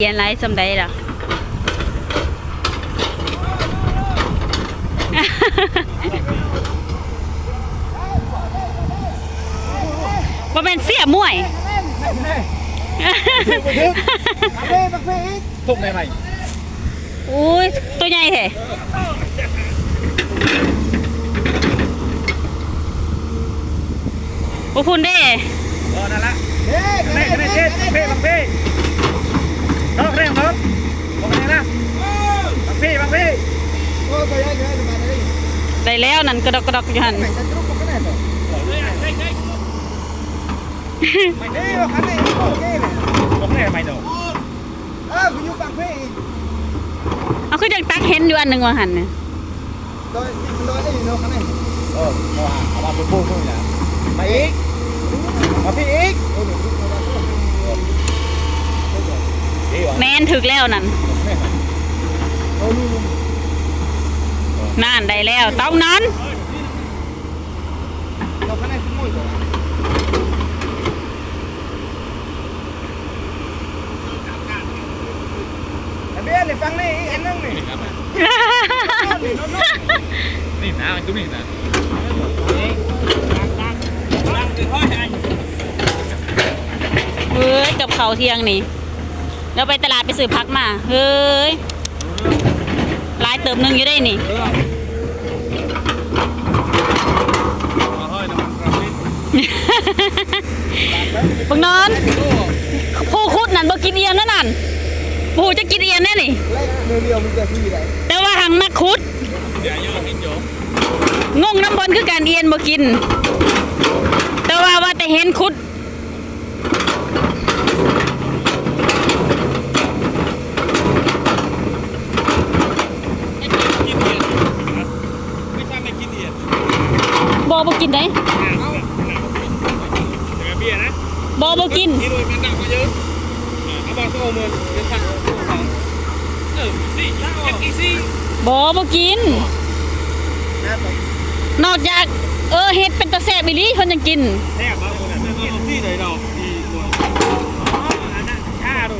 เรียนไรสำใดล่ะว่าเป็นเสียมวยทุกในไหมอุ้ย ตัวใหญ่แท้พวกคุณเด้เออนั่นละเฮ้ยเฮ้ยเฮ้ยเพ่บังเพ่น้องเร่งน้องบังเพ่นะบังเพ่บังเพ่ ได้แล้วนั่นกระดกกระดกอยู่หันไม่ได้ว่าคันนี้โอเคเลยบังเพ่ทำไมเนาะเอาคือจังตักเห็นอยู่อันหนึ่งว่าหันเนี่ยเออเอาว่าเอาว่าไปปูนู่นนะมาอีกมาพี่อีกดีวะแมนถึกแล้วนั่น นั่นได้แล้วต้องนั้นเบี้ยนี่ฟังนี่อันนึงนี่นี่นะมันก็นี่นะเฮ้ยกับเขาวเที่ยงนี่เราไปตลาดไปซื้อพักมา เฮ้ยห ลายเติมหนึ่งอยู่ได้นี่มาห้อยน้ำมันกระปิดบังนอนผู้คุดนั่นบ่กินเอียนนั่นนั่นผู้จะกินเอียนแน่นี่แต่ว่าหังมักคุดอย่าย่อหินโยมงงน้ำบอลคือการเอียนบ่กิน แต่ว่าว่าแต่เห็นคุด กินเอียนไม่ใช่ไม่กินเอียน บ่บ่กินได้แต่เบียร์นะบ่บ่กินที่โดยมันดังมาเยอะเอาบอลสู้เมืองเป็นพันเออสิเก็บอีซี่บ่บ่กิน นอกจากเออเฮ็ดเป็นตะแซ่บอีหลีเพิ่นยังกินแทบมาคนนั้นเก็บซี่เลยดอกที่ตัวอ๋ออันนั้นชาดู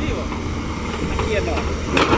นี่วะเกียนดอกบานตังเฮ้ยไอ้ปรังโมซันดีนะได้พอง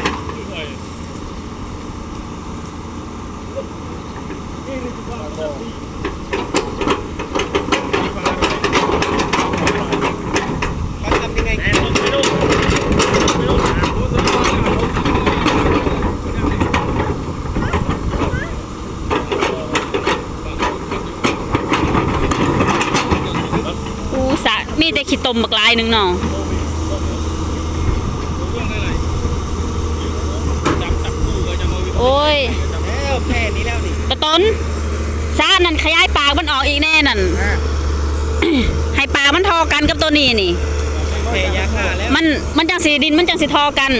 อู้สะมีแต่ขี้ตมบักลายหนึ่งเนาะจับจับคู่ก็จะมาโอ้ยแค่นี้แล้วนี่ กระต้นซานั่นขยายปากมันออกอีกแน่นั่น ให้ปากมันทอกันกับตัวนี้นี่แค่ยาฆ่าแล้วมันมันจังสีดินมันจังสีทอกัน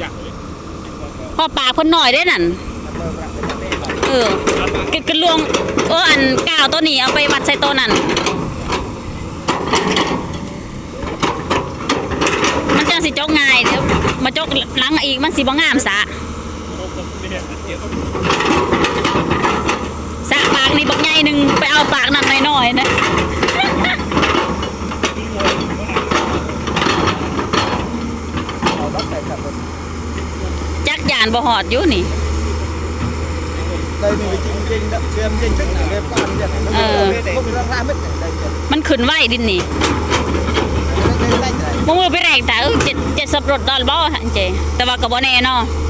จับเลยพอปากเพิ่นหน่อยได้นั่น เออกึดกระลวงเอออันก้าวตัวนี้เอาไปวัดใส่ตัวนั้นมันจังสิจกง่ายเดี๋ยวมาจกหลังอีกมันสิบ่งามสะ สะปากนี่บักใหญ่หนึ่งไปเอาปากนั่นน้อยๆนะจักยานบ่หอดอยู่นี่ đây mình phải chỉnh chỉnh đậm xem chỉnh chỉnh là cái con vậy nó Ờ. không có ra mất đây đây มันขึ้นไหวดินนี่ đây đây đây มึงมือไปแรกแต่เออเจ็ดเจ็ดสับรถดอลบ่ฮะเจแต่ว่าก็บ่แน่เนาะ Ờ,